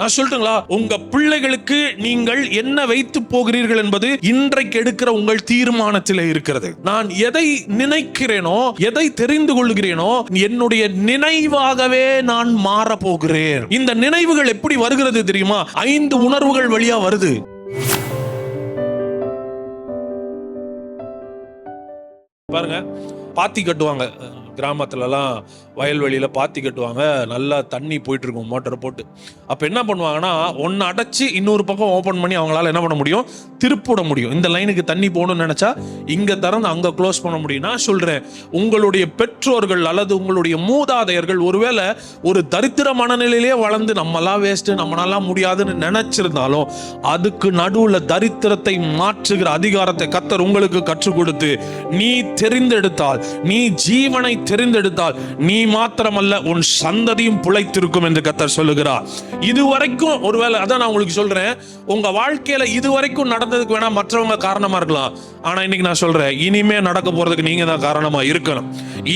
நான் சொல்லட்டுங்களா? உங்க பிள்ளைகளுக்கு நீங்கள் என்ன வைத்து போகிறீர்கள் என்பது இன்றைக்கு எடுக்கிற உங்கள் தீர்மானத்தில் இருக்கிறது. நான் எதை நினைக்கிறேனோ எதை தெரிந்து கொள்கிறேனோ என்னுடைய நினைவாகவே நான் மாற போகிறேன். இந்த நினைவுகள் எப்படி வருகிறது தெரியுமா? ஐந்து உணர்வுகள் வழியா வருது. பாருங்க பாத்தி கட்டுவாங்க. கிராமத்துலலாம் வயல்வெளியில் பாத்தி கட்டுவாங்க. நல்லா தண்ணி போயிட்டு இருக்கும் மோட்டரை போட்டு. அப்போ என்ன பண்ணுவாங்கன்னா ஒன்று அடைச்சி இன்னொரு பக்கம் ஓப்பன் பண்ணி அவங்களால என்ன பண்ண முடியும்? திருப்பிட முடியும். இந்த லைனுக்கு தண்ணி போகணும்னு நினச்சா இங்கே திறந்து அங்கே க்ளோஸ் பண்ண முடியும். நான் சொல்கிறேன் உங்களுடைய பெற்றோர்கள் அல்லது உங்களுடைய மூதாதையர்கள் ஒருவேளை ஒரு தரித்திர மனநிலையிலே வளர்ந்து நம்மளாம் வேஸ்ட்டு நம்மளாலாம் முடியாதுன்னு நினச்சிருந்தாலும் அதுக்கு நடுவில் தரித்திரத்தை மாற்றுகிற அதிகாரத்தை கத்தர் உங்களுக்கு கற்றுக் கொடுத்து நீ தெரிந்தெடுத்தால் நீ ஜீவனை தெரிந்தெடுத்தால் நீ மாத்திரமல்ல உன் சந்ததியும் பிழைத்திருக்கும் என்று கத்தர் சொல்லுகிறார். இதுவரைக்கும் ஒருவேளை அதான் நான் உங்களுக்கு சொல்றேன் உங்க வாழ்க்கையில இதுவரைக்கும் நடந்ததுக்கு வேணா மற்றவங்க காரணமா இருக்கலாம். ஆனா இன்னைக்கு நான் சொல்றேன் இனிமே நடக்க போறதுக்கு நீங்க தான் காரணமா இருக்கணும்.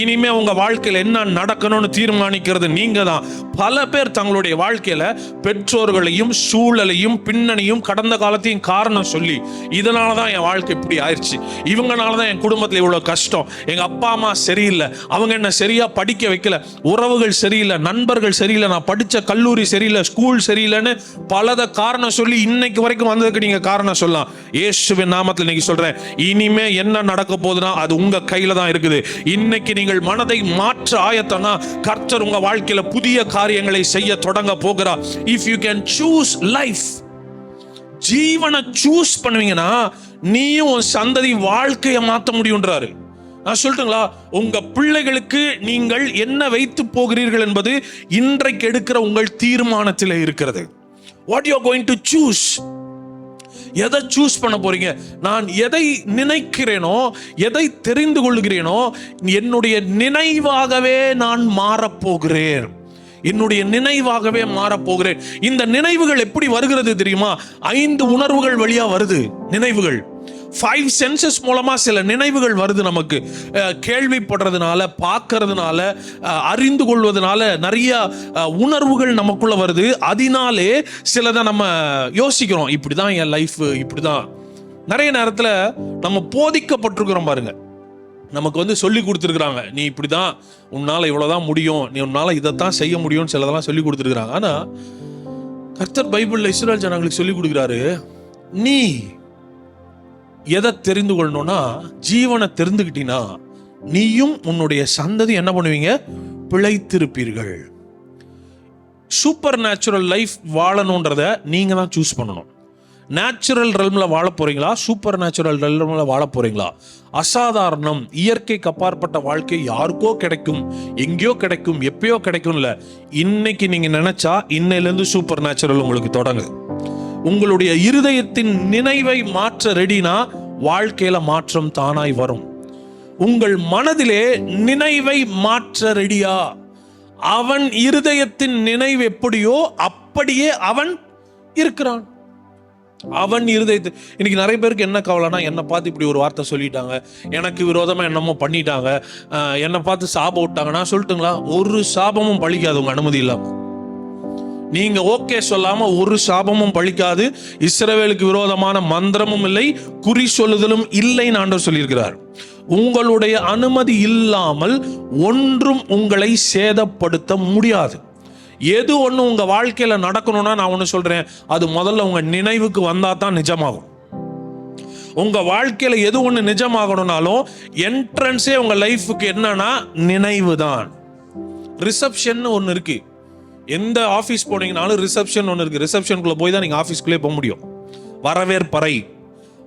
இனிமே உங்க வாழ்க்கையில என்ன நடக்கணும்னு தீர்மானிக்கிறது நீங்க தான். பல பேர் தங்களுடைய வாழ்க்கையில பெற்றோர்களையும் சூழலையும் பின்னணியும் கடந்த காலத்தையும் காரணம் சொல்லி இதனால தான் என் வாழ்க்கை இப்படி ஆயிடுச்சு இவங்கனால தான் என் குடும்பத்தில் இவ்வளவு கஷ்டம். எங்க அப்பா அம்மா சரியில்லை. அவங்க என்ன சரியா படிக்க வைக்கல. உறவுகள் சரியில்லை நண்பர்கள் சரியில்லை நான் படித்த கல்லூரி சரியில்லை ஸ்கூல் சரியில்லைன்னு பலத காரணம் சொல்லி இன்னைக்கு வரைக்கும் வந்ததுக்கு நீங்க காரணம் சொல்லலாம். இயேசுவின் நாமத்தில் இன்னைக்கு சொல்றேன் இனிமே என்ன நடக்க போகுதுன்னா அது உங்க கையில தான் இருக்குது. இன்னைக்கு நீங்கள் மனதை மாற்ற ஆயத்தனா கர்த்தர் உங்க வாழ்க்கையில புதிய காரியங்களை செய்ய தொடங்க போகிறார் if you can choose life ஜீவனை சூஸ் பண்ணுவீங்கன்னா நீயும் சந்ததி வாழ்க்கையை மாற்ற முடியுன்றாரு நான் சொல்லட்டுங்களா உங்க பிள்ளைகளுக்கு நீங்கள் என்ன வைத்து போகிறீர்கள் என்பது இன்றைக்கு எடுக்கிற உங்கள் தீர்மானத்தில் இருக்கிறது. What you going to choose எதை சூஸ் பண்ண போறீங்க? நான் எதை நினைக்கிறேனோ எதை தெரிந்து கொள்கிறேனோ என்னுடைய நினைவாகவே நான் மாறப்போகிறேன் என்னுடைய நினைவாகவே மாறப்போகிறேன் இந்த நினைவுகள் எப்படி வருகிறது தெரியுமா? ஐந்து உணர்வுகள் வழியா வருது நினைவுகள். ஃபைவ் சென்சஸ் மூலமாக சில நினைவுகள் வருது நமக்கு. கேள்விப்படுறதுனால பார்க்கறதுனால அறிந்து கொள்வதனால நிறைய உணர்வுகள் நமக்குள்ள வருது. அதனாலே சிலதை நம்ம யோசிக்கிறோம். இப்படி தான் என் லைஃப் இப்படிதான். நிறைய நேரத்தில் நம்ம போதிக்கப்பட்டிருக்கிறோம் பாருங்க. நமக்கு வந்து சொல்லி கொடுத்துருக்குறாங்க. நீ இப்படிதான் உன்னால் இவ்வளோதான் முடியும். நீ உன்னால் இதைத்தான் செய்ய முடியும்னு சிலதெல்லாம் சொல்லி கொடுத்துருக்குறாங்க. ஆனால் கர்த்தர் பைபிளில் இஸ்ரேல் ஜனங்களுக்கு சொல்லி கொடுக்குறாரு நீ எதை தெரிந்து கொள்ளணும்னா ஜீவனை தெரிந்துக்கிட்டீங்கன்னா நீயும் உன்னுடைய சந்ததி என்ன பண்ணுவீங்க? பிழைத்திருப்பீர்கள். சூப்பர் நேச்சுரல் லைஃப் வாழணுன்றத நீங்கள் தான் சூஸ் பண்ணணும். நேச்சுரல் ரெல்மில் வாழ போகிறீங்களா சூப்பர் நேச்சுரல் ரெல்மில் வாழ போகிறீங்களா அசாதாரணம் இயற்கைக்கு அப்பாற்பட்ட வாழ்க்கை யாருக்கோ கிடைக்கும் எங்கேயோ கிடைக்கும் எப்பயோ கிடைக்கும்ல. இன்னைக்கு நீங்கள் நினச்சா இன்னையிலேருந்து சூப்பர் நேச்சுரல் உங்களுக்கு தொடங்கு உங்களுடைய இருதயத்தின் நினைவை மாற்ற ரெடினா வாழ்க்கையில மாற்றம் தானாய் வரும். உங்கள் மனதிலே நினைவை மாற்ற ரெடியா அவன் இருதயத்தின் நினைவு எப்படியோ அப்படியே அவன் இருக்கிறான். அவன் இருதயத்து இன்னைக்கு நிறைய பேருக்கு என்ன கவலைனா என்னை பார்த்து இப்படி ஒரு வார்த்தை சொல்லிட்டாங்க. எனக்கு விரோதமா என்னமோ பண்ணிட்டாங்க. என்னை பார்த்து சாபம் விட்டாங்க. நான் சொல்லட்டுங்களா? ஒரு சாபமும் பழிக்காது உங்க அனுமதி இல்லாமல் நீங்க ஓகே சொல்லாம ஒரு சாபமும் பழிக்காது. இஸ்ரவேலுக்கு விரோதமான மந்திரமும் இல்லை குறி சொல்லுதலும் இல்லைன்னு ஆண்டவர் சொல்லியிருக்கிறார். உங்களுடைய அனுமதி இல்லாமல் ஒன்றும் உங்களை சேதப்படுத்த முடியாது. எது ஒன்று உங்க வாழ்க்கையில நடக்கணும்னா நான் ஒன்று சொல்றேன். அது முதல்ல உங்க நினைவுக்கு வந்தா தான் நிஜமாகும். உங்க வாழ்க்கையில எது ஒன்று நிஜமாகணும்னாலும் என்ட்ரன்ஸே உங்க லைஃபுக்கு என்னன்னா நினைவு தான் ரிசப்ஷன் ஒன்று இருக்கு. எந்த ஆஃபீஸ் போனீங்கனாலும் ரிசப்ஷன் ஒன்று இருக்குது ரிசப்ஷனுக்குள்ளே போய் தான் நீங்கள் ஆஃபீஸ்க்குள்ளே போக முடியும். வரவேற்பறை.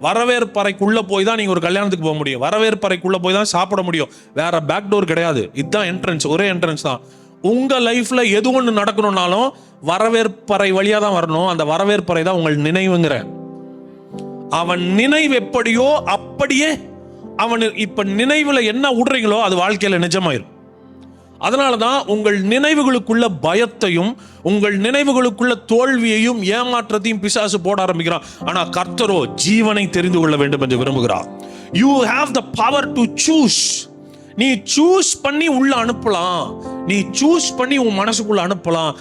வரவேற்பறைக்குள்ளே போய் தான் நீங்கள் ஒரு கல்யாணத்துக்கு போக முடியும். வரவேற்பறைக்குள்ளே போய் தான் சாப்பிட முடியும். வேற பேக் டோர் கிடையாது. இதுதான் என்ட்ரன்ஸ் ஒரே என்ட்ரன்ஸ் தான். உங்கள் லைஃப்பில் எது ஒன்று நடக்கணும்னாலும் வரவேற்பறை வழியாக தான் வரணும். அந்த வரவேற்பறை தான் உங்கள் நினைவுங்கிறேன் அவன் நினைவு எப்படியோ அப்படியே அவன் இப்போ நினைவில் என்ன விடுறீங்களோ அது வாழ்க்கையில் நிஜமாயிரும். அதனால தான் உங்கள் நினைவுகளுக்குள்ள பயத்தையும் உங்கள் நினைவுகளுக்குள்ள தோல்வியையும் ஏமாற்றத்தையும் பிசாசு போட ஆரம்பிக்கிறான். ஆனா கர்த்தரோ ஜீவனை தெரிந்து கொள்ள வேண்டும் என்று விரும்புகிறார். You have the power to choose நீ சூஸ் பண்ணி உள்ள அனுப்பலாம். நீ சூஸ் பண்ணி உன் மனசுக்குள்ள அனுப்பலாம்.